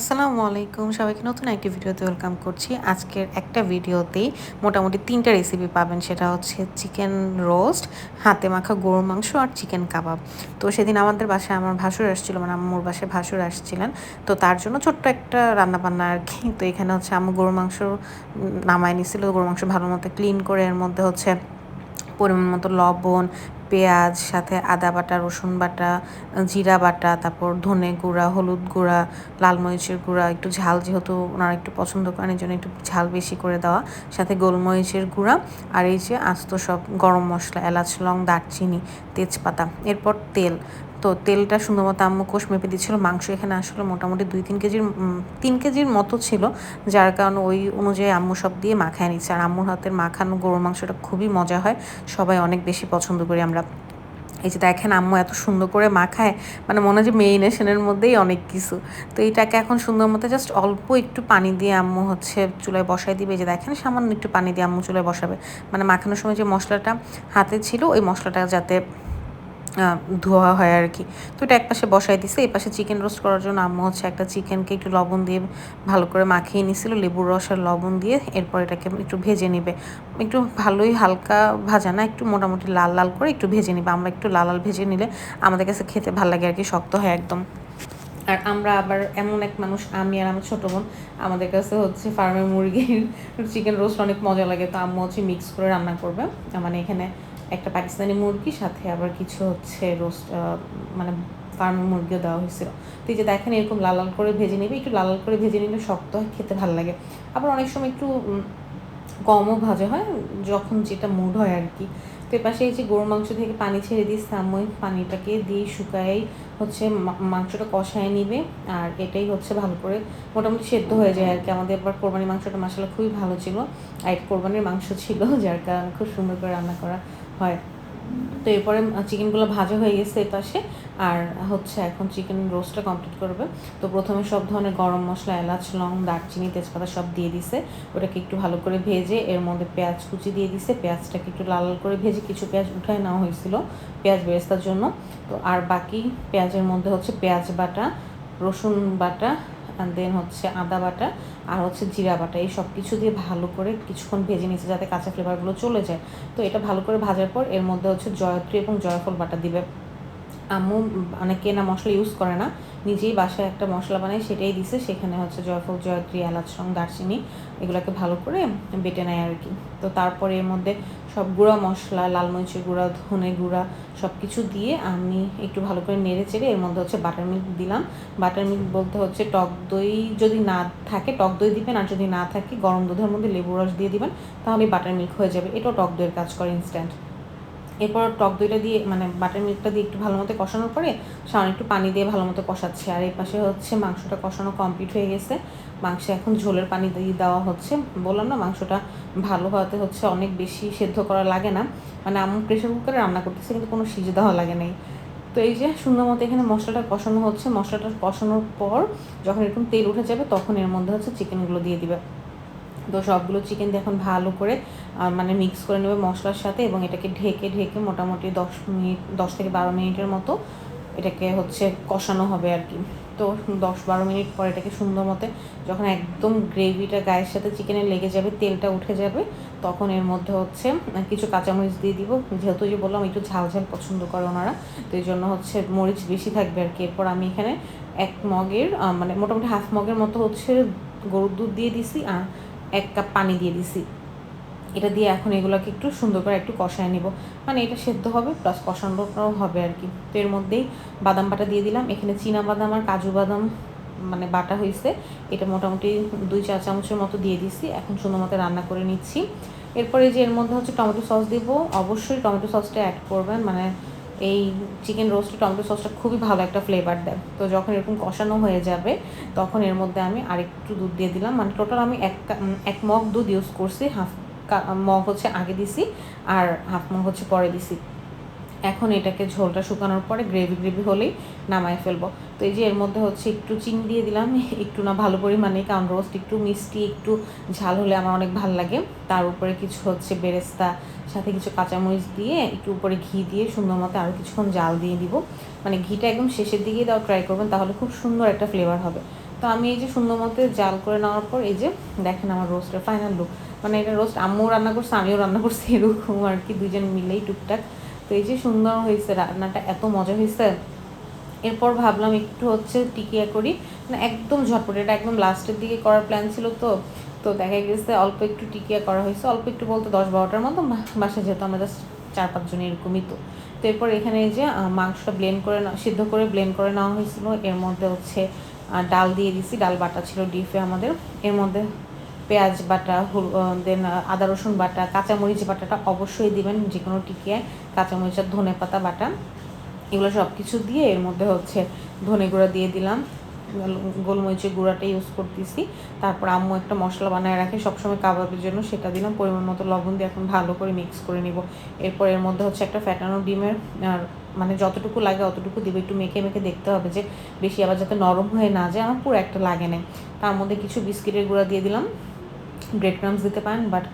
আসসালামু আলাইকুম। সবাইকে নতুন একটি ভিডিওতে ওয়েলকাম করছি। আজকের একটা ভিডিওতেই মোটামুটি তিনটা রেসিপি পাবেন। সেটা হচ্ছে চিকেন রোস্ট হাতে মাখা গরুর মাংস আর চিকেন কাবাব তো সেদিন আমাদের বাসায় আমার ভাসুর আসছিল মানে আম্মুর বাসায় ভাসুর আসছিলেন। তো তার জন্য ছোট্ট একটা রান্নাবান্না আর কি। তো এখানে হচ্ছে আম্মু গরুর মাংস নামায় নিছিল। গরুর মাংস ভালো মতো ক্লিন করে এর মধ্যে হচ্ছে পরিমাণ মতো লবণ, পেঁয়াজ, সাথে আদা বাটা, রসুন বাটা, জিরা বাটা, তারপর ধনে গুঁড়া, হলুদ গুঁড়া, লাল মরিচের গুঁড়া, একটু ঝাল যেহেতু ওনারা একটু পছন্দ করেন এই জন্য একটু ঝাল বেশি করে দেওয়া। সাথে গোলমরিচের গুঁড়া, আর এই যে আস্ত সব গরম মশলা, এলাচ, লং, দারচিনি, তেজপাতা, এরপর তেল। তো তেলটা সুন্দর মতো আম্মু কোষ মেপে দিচ্ছিল, মাংস এখানে আসলে মোটামুটি দুই তিন কেজির তিন কেজির মতো ছিল, যার কারণে ওই অনুযায়ী আম্মু সব দিয়ে মাখায় নিচ্ছে। আর আম্মুর হাতের মাখানো গরুর মাংসটা খুবই মজা হয়, সবাই অনেক বেশি পছন্দ করি আমরা। এই যে দেখেন আম্মু এত সুন্দর করে মাখায় মানে মনে হয় যে মেরিনেশনের মধ্যেই অনেক কিছু। তো এইটাকে এখন সুন্দর মতো জাস্ট অল্প একটু পানি দিয়ে আম্মু হচ্ছে চুলায় বসাই দিবে। যে দেখেন সামান্য একটু পানি দিয়ে আম্মু চুলায় বসাবে। মানে মাখানোর সময় যে মশলাটা হাতে ছিল, ওই মশলাটা যাতে ধোয়া হয় আর কি। তো এটা এক পাশে বসাই দিছে এই পাশে চিকেন রোস্ট করার জন্য আম্মু হচ্ছে একটা চিকেনকে একটু লবণ দিয়ে ভালো করে মাখিয়ে নিছিল, লেবুর রস আর লবণ দিয়ে এরপর এটাকে একটু ভেজে নিবে। একটু ভালোই হালকা ভাজা না, একটু মোটামুটি লাল লাল করে একটু ভেজে নিবে। আমরা একটু লাল লাল ভেজে নিলে আমাদের কাছে খেতে ভালো লাগে আর কি, শক্ত হয় একদম। আর আমরা আবার এমন এক মানুষ, আমি আর আমার ছোটো বোন, আমাদের কাছে হচ্ছে ফার্মের মুরগির চিকেন রোস্ট অনেক মজা লাগে। তো আম্মু হচ্ছে মিক্স করে রান্না করবে। মানে এখানে একটা পাকিস্তানি মুরগি সাথে আবার কিছু হচ্ছে রোস্ট মানে ফার্মের মুরগিও দেওয়া হয়েছিল। তো এই যে দেখেন এরকম লাল লাল করে ভেজে নেবে, একটু লাল লাল করে ভেজে নিলে শক্ত হয়, খেতে ভালো লাগে। আবার অনেক সময় একটু কমও ভাজা হয়, যখন যেটা মুড হয় আর কি। তো পাশে এই যে গরুর মাংস থেকে পানি ছেড়ে দিয়ে সাময়িক পানিটাকে দিয়ে শুকাই হচ্ছে মাংসটা কষায় নিবে, আর এটাই হচ্ছে ভালো করে মোটামুটি সেদ্ধ হয়ে যায় আর কি। আমাদের এবার কোরবানির মাংসটা মশলা খুবই ভালো ছিল, আর কোরবানির মাংস ছিল, যার কারণে খুব সুন্দর করে রান্না করা। হয়। তো এরপরে চিকেনগুলো ভাজা হয়ে গেছে এ পাশে। আর হচ্ছে এখন চিকেন রোস্টটা কমপ্লিট করবে। তো প্রথমে সব ধরনের গরম মশলা, এলাচ, লং, দারচিনি, তেজপাতা সব দিয়ে দিছে। ওটাকে একটু ভালো করে ভেজে এর মধ্যে পেঁয়াজ কুচি দিয়ে দিছে। পেঁয়াজটাকে একটু লাল লাল করে ভেজে কিছু পেঁয়াজ উঠায় নেওয়া হয়েছিল পেঁয়াজ বেরেস্তার জন্য। তো আর বাকি পেঁয়াজের মধ্যে হচ্ছে পেঁয়াজ বাটা, রসুন বাটা দেন হচ্ছে আদা বাটা আর হচ্ছে জিরা বাটা। এই সব কিছু দিয়ে ভালো করে কিছুক্ষণ ভেজে নিচ্ছে যাতে কাঁচা ফ্লেভারগুলো চলে যায়। তো এটা ভালো করে ভাজার পর এর মধ্যে হচ্ছে জয়ত্রী এবং জয়ফল বাটা দিবে। আম্মু মানে কেনা মশলা ইউজ করে না। নিজেই বাসায় একটা মশলা বানায়, সেটাই দিছে। সেখানে হচ্ছে জয়ফল, জয়ত্রী, এলাচ, রং, দারচিনি, এগুলোকে ভালো করে বেটে নেয় আর কি। তো তারপরে এর মধ্যে সব গুঁড়া মশলা, লাল মরিচের গুঁড়া, ধনে গুঁড়া সব কিছু দিয়ে আমি একটু ভালো করে নেড়ে চেড়ে এর মধ্যে হচ্ছে বাটার মিল্ক দিলাম। বাটার মিল্ক বলতে হচ্ছে টক দই যদি না থাকে, টক দই দিবেন আর যদি না থাকে, গরম দুধের মধ্যে লেবু রস দিয়ে দিবেন, তাহলে বাটার মিল্ক হয়ে যাবে। এটাও টক দইয়ের কাজ করে ইনস্ট্যান্ট এরপর টক দইটা দিয়ে মানে বাটার মিল্কটা দিয়ে একটু ভালো মতো কষানোর পরে সামনে একটু পানি দিয়ে ভালো মতো কষাচ্ছে। আর এই পাশে হচ্ছে মাংসটা কষানো কমপ্লিট হয়ে গেছে। মাংসে এখন ঝোলের পানি দিয়ে দেওয়া হচ্ছে। বললাম না, মাংসটা ভালো হওয়াতে হচ্ছে অনেক বেশি সেদ্ধ করা লাগে না। মানে আমি প্রেশার কুকারে রান্না করতেছি, কিন্তু কোনো সিজে দেওয়া লাগে নাই। তো এই যে সুন্দর মতো এখানে মশলাটা কষানো হচ্ছে। মশলাটা কষানোর পর যখন এরকম তেল উঠে যাবে, তখন এর মধ্যে হচ্ছে চিকেনগুলো দিয়ে দিবে। তো সবগুলো চিকেন এখন ভালো করে মানে মিক্স করে নেবে মশলার সাথে এবং এটাকে ঢেকে ঢেকে মোটামুটি দশ মিনিট, দশ থেকে বারো মিনিটের মতো এটাকে হচ্ছে কষানো হবে আর কি। তো দশ বারো মিনিট পর এটাকে সুন্দর মতে যখন একদম গ্রেভিটা গায়ের সাথে চিকেনে লেগে যাবে, তেলটা উঠে যাবে, তখন এর মধ্যে হচ্ছে কিছু কাঁচামরিচ দিয়ে দিব। যেহেতু যে বললাম, একটু ঝাল ঝাল পছন্দ করে ওনারা, তো এই জন্য হচ্ছে মরিচ বেশি থাকবে আর কি। এরপর আমি এখানে এক মগের মানে মোটামুটি হাফ মগের মতো হচ্ছে গরুর দুধ দিয়ে দিছি, আর এক কাপ পানি দিয়ে দিছি। এটা দিয়ে এখন এগুলোকে একটু সুন্দর করে একটু কষায় নিব। মানে এটা সেদ্ধ হবে প্লাস কষানোটাও হবে আর কি তো এর মধ্যেই বাদাম বাটা দিয়ে দিলাম। এখানে চীনা বাদাম আর কাজু বাদাম মানে বাটা হয়েছে। এটা মোটামুটি দুই চা চামচের মতো দিয়ে দিছি। এখন সুন্দর মতো রান্না করে নিচ্ছি। এরপরে যে এর মধ্যে হচ্ছে টমেটো সস দিব, অবশ্যই টমেটো সসটা অ্যাড করবেন। মানে এই চিকেন রোস্টে টমেটো সসটা খুবই ভালো একটা ফ্লেভার দেয়। তো যখন এরকম কষানো হয়ে যাবে, তখন এর মধ্যে আমি আরেকটু দুধ দিয়ে দিলাম। মানে টোটাল আমি এক এক মগ দুধ ইউজ করছি হাফ মগ হচ্ছে আগে দিছি, আর হাফ মগ হচ্ছে পরে দিছি। এখন এটাকে ঝোলটা শুকানোর পরে গ্রেভি গ্রেভি হলেই নামায় ফেলব। তো এই যে এর মধ্যে হচ্ছে একটু চিনি দিয়ে দিলাম, একটু না ভালো পরিমাণে কারণ রোস্ট একটু মিষ্টি, একটু ঝাল হলে আমার অনেক ভালো লাগে। তার উপরে কিছু হচ্ছে বেরেস্তা, সাথে কিছু কাঁচামরিচ দিয়ে একটু উপরে ঘি দিয়ে সুন্দর মতো আরও কিছুক্ষণ জাল দিয়ে দিব। মানে ঘিটা একদম শেষের দিকেই দাও ট্রাই করবেন, তাহলে খুব সুন্দর একটা ফ্লেভার হবে। তো আমি এই যে সুন্দর মতো জাল করে নেওয়ার পর এই যে দেখেন আমার রোস্টের ফাইনাল লুক মানে এটা রোস্ট আম্মু রান্না করছে, আমিও রান্না করছি, এরকম আর কি দুজন মিলেই টুকটাক তো এই যে সুন্দর হয়েছে, রান্নাটা এত মজা হয়েছে। এরপর ভাবলাম একটু হচ্ছে টিকিয়া করি। মানে একদম ঝটপট, এটা একদম লাস্টের দিকে করার প্ল্যান ছিল তো। তো দেখা গেছে অল্প একটু টিকিয়া করা হয়েছে। অল্প একটু বলতে দশ বারোটার মতো বাসা যেহেতু আমরা জাস্ট চার পাঁচজন এরকমই তো। তো এরপর এখানে যে মাংসটা ব্লেন্ড করে সিদ্ধ করে ব্লেন্ড করে নেওয়া হয়েছিল। এর মধ্যে হচ্ছে ডাল দিয়ে দিছি। ডাল বাটা ছিল ডিফে আমাদের। এর মধ্যে পেঁয়াজ বাটা দেন আদা, রসুন বাটা, কাঁচামরিচ বাটাটা অবশ্যই দিবেন যে কোনো টিকিয়ায়, কাঁচামরিচ আর ধনে পাতা বাটা। এগুলো সব কিছু দিয়ে এর মধ্যে হচ্ছে ধনে গুঁড়া দিয়ে দিলাম। গোলমরিচের গুঁড়াটা ইউজ করতেছি। তারপর আম্মু একটা মশলা বানায় রাখে, সবসময় কাবাবের জন্য সেটা দিলাম। পরিমাণ মতো লবণ দিয়ে এখন ভালো করে মিক্স করে নিব। এরপর এর মধ্যে হচ্ছে একটা ফ্যাটানো ডিমের মানে যতটুকু লাগে অতটুকু দিব। একটু মেখে মেখে দেখতে হবে যে বেশি আবার যাতে নরম হয়ে না যায়, আমার পুরো একটা লাগে নাই। তার মধ্যে কিছু বিস্কিটের গুঁড়া দিয়ে দিলাম। ব্রেড ক্রামস দিতে পারেন বাট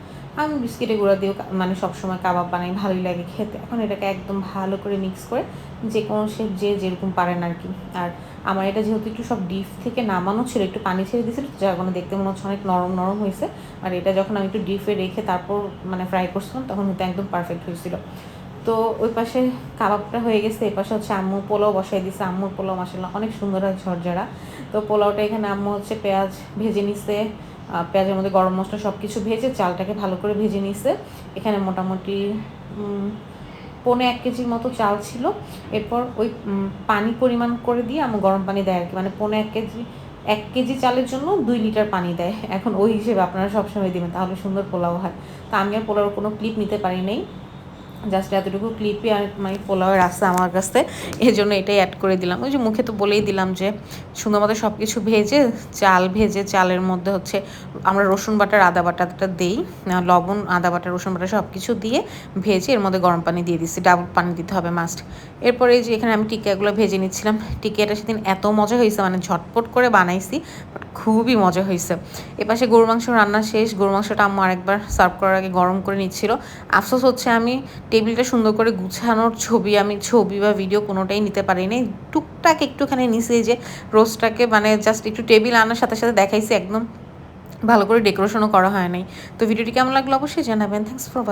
আমি বিস্কিটে গুঁড়া দিয়েও মানে সবসময় কাবাব বানাই, ভালোই লাগে খেতে। এখন এটাকে একদম ভালো করে মিক্স করে যে কোনো শেপ যে যেরকম পারেন আর কি আর আমার এটা যেহেতু একটু সব ডিপ থেকে নামানো ছিল, একটু পানি ছেড়ে দিয়েছিল যার কারণে দেখতে মনে হচ্ছে অনেক নরম নরম হয়েছে। আর এটা যখন আমি একটু ডিপে রেখে তারপর মানে ফ্রাই করছিলাম, তখন হয়তো একদম পারফেক্ট হয়েছিল। তো ওই পাশে কাবাবটা হয়ে গেছে, এই পাশে হচ্ছে আম্মু পোলাও বসাই দিছে। আম্মুর পোলাও মাসাল্লাহ অনেক সুন্দর হয় ঝরঝরা। তো পোলাওটা এখানে আম্মু হচ্ছে পেঁয়াজ ভেজে নিছে পেঁয়াজের মধ্যে গরম মশলা সব কিছু ভেজে চালটাকে ভালো করে ভেজে নিছে। এখানে মোটামুটি পনে এক কেজির মতো চাল ছিল। এরপর ওই পানি পরিমাণ করে দিয়ে আমি গরম পানি দেয় আর কি মানে পনে এক কেজি এক কেজি চালের জন্য দুই লিটার পানি দেয়। এখন ওই হিসেবে আপনারা সবসময় দেবেন, তাহলে সুন্দর পোলাও হয়। তা আমি আর পোলাওর কোনো ক্লিপ নিতে পারি নাই। জাস্ট এতটুকু ক্লিপই আর মানে পোলাওয়ের আসছে আমার কাছে এই জন্য এটাই অ্যাড করে দিলাম। ওই যে মুখে তো বলেই দিলাম যে সুন্দর মতো সব কিছু ভেজে, চাল ভেজে, চালের মধ্যে হচ্ছে আমরা রসুন বাটার আদা বাটাটা দিই লবণ, আদা বাটা, রসুন বাটা সব কিছু দিয়ে ভেজে এর মধ্যে গরম পানি দিয়ে দিচ্ছি। ডাবল পানি দিতে হবে মাস্ট এরপরে যে এখানে আমি টিকিয়াগুলো ভেজে নিচ্ছিলাম। টিকিয়াটা সেদিন এত মজা হয়েছে মানে ঝটপট করে বানাইছি বাট খুবই মজা হয়েছে। এপাশে গরু মাংস রান্না শেষ গরু মাংসটা আম্মু আরেকবার সার্ভ করার আগে গরম করে নিচ্ছিল। আফসোস হচ্ছে আমি টেবিলটা সুন্দর করে গুছানোর ছবি, আমি ছবি বা ভিডিও কোনোটাই নিতে পারি নাই টুকটাক একটুখানি নিচে যে রোজটাকে মানে জাস্ট একটু টেবিল আনার সাথে সাথে দেখাইছি একদম। ভালো করে ডেকোরেশনও করা হয় নাই। তো ভিডিওটি কেমন লাগল অবশ্যই জানাবেন। Thanks for